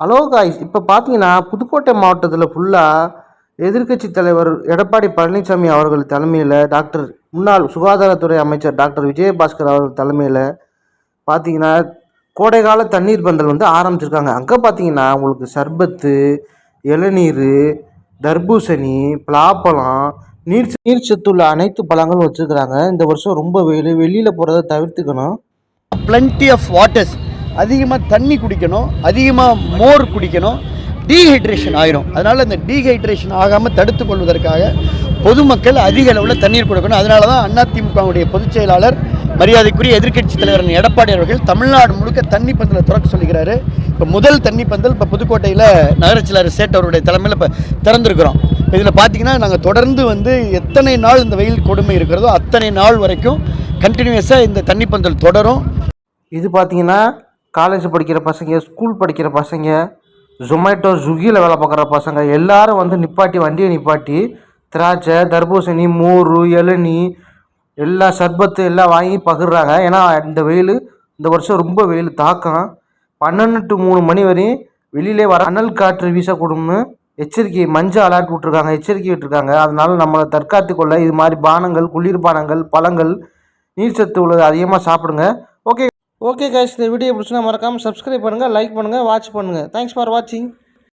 Hello guys இப்போ பார்த்தீங்கன்னா புதுக்கோட்டை மாவட்டத்தில் ஃபுல்லாக எதிர்க்கட்சி தலைவர் எடப்பாடி பழனிசாமி அவர்கள் தலைமையில் டாக்டர் முன்னாள் சுகாதாரத்துறை அமைச்சர் டாக்டர் விஜயபாஸ்கர் அவர்கள் தலைமையில் பார்த்தீங்கன்னா கோடைக்கால தண்ணீர் பந்தல் வந்து ஆரம்பிச்சிருக்காங்க. அங்கே பார்த்தீங்கன்னா உங்களுக்கு சர்பத்து இளநீர் தர்பூசணி பலாப்பழம் நீர் நீர் சத்துள்ள அனைத்து பழங்களும் வச்சுருக்கிறாங்க. இந்த வருஷம் ரொம்ப வெயில் வெளியில் போகிறத தவிர்த்துக்கணும். பிளண்டி ஆஃப் வாட்டர்ஸ் அதிகமாக தண்ணி குடிக்கணும் அதிகமாக மோர் குடிக்கணும் டீஹைட்ரேஷன் ஆயிரும். அதனால் இந்த டீஹைட்ரேஷன் ஆகாமல் தடுத்து கொள்வதற்காக பொதுமக்கள் அதிக அளவில் தண்ணீர் கொடுக்கணும். அதனால தான் அதிமுகவுடைய பொதுச் செயலாளர் மரியாதைக்குரிய எதிர்க்கட்சி தலைவர் எடப்பாடி அவர்கள் தமிழ்நாடு முழுக்க தண்ணி பந்தலை திறக்க சொல்லிக்கிறாரு. இப்போ முதல் தண்ணி பந்தல் இப்போ புதுக்கோட்டையில் நகரச் செயலாளர் சேட் அவருடைய தலைமையில் இப்போ திறந்திருக்கிறோம். இதில் பார்த்தீங்கன்னா நாங்கள் தொடர்ந்து வந்து எத்தனை நாள் இந்த வெயில் கொடுமை இருக்கிறதோ அத்தனை நாள் வரைக்கும் கண்டினியூஸாக இந்த தண்ணி பந்தல் தொடரும். இது பார்த்தீங்கன்னா காலேஜ் படிக்கிற பசங்க ஸ்கூல் படிக்கிற பசங்க ஜொமேட்டோ ஸ்விக்கியில் வேலை பார்க்குற பசங்க எல்லாரும் வந்து நிப்பாட்டி வண்டியை நிப்பாட்டி திராட்சை தர்பூசணி மோர் இளநீ எல்லா சர்பத்து எல்லாம் வாங்கி பகிர்றாங்க. ஏன்னா இந்த வெயில் இந்த வருஷம் ரொம்ப வெயில் தாக்கம். பன்னெண்டு டு மூணு மணி வரையும் வெளியிலே வர அனல் காற்று வீசக்கூடும்னு எச்சரிக்கை மஞ்சள் அலர்ட் விட்ருக்காங்க எச்சரிக்கை விட்டுருக்காங்க. அதனால் நம்மளை தற்காத்து கொள்ள இது மாதிரி பானங்கள் குளிர்பானங்கள் பழங்கள் நீர் சத்து உள்ளது அதிகமாக சாப்பிடுங்க. ஓகே. ஓகே கைஸ் இந்த வீடியோ பிடிச்சினா மறக்காமல் சப்ஸ்கிரைப் பண்ணுங்கள் லைக் பண்ணுங்கள் வாட்ச் பண்ணுங்கள் தேங்க்ஸ் ஃபார் வாட்சிங்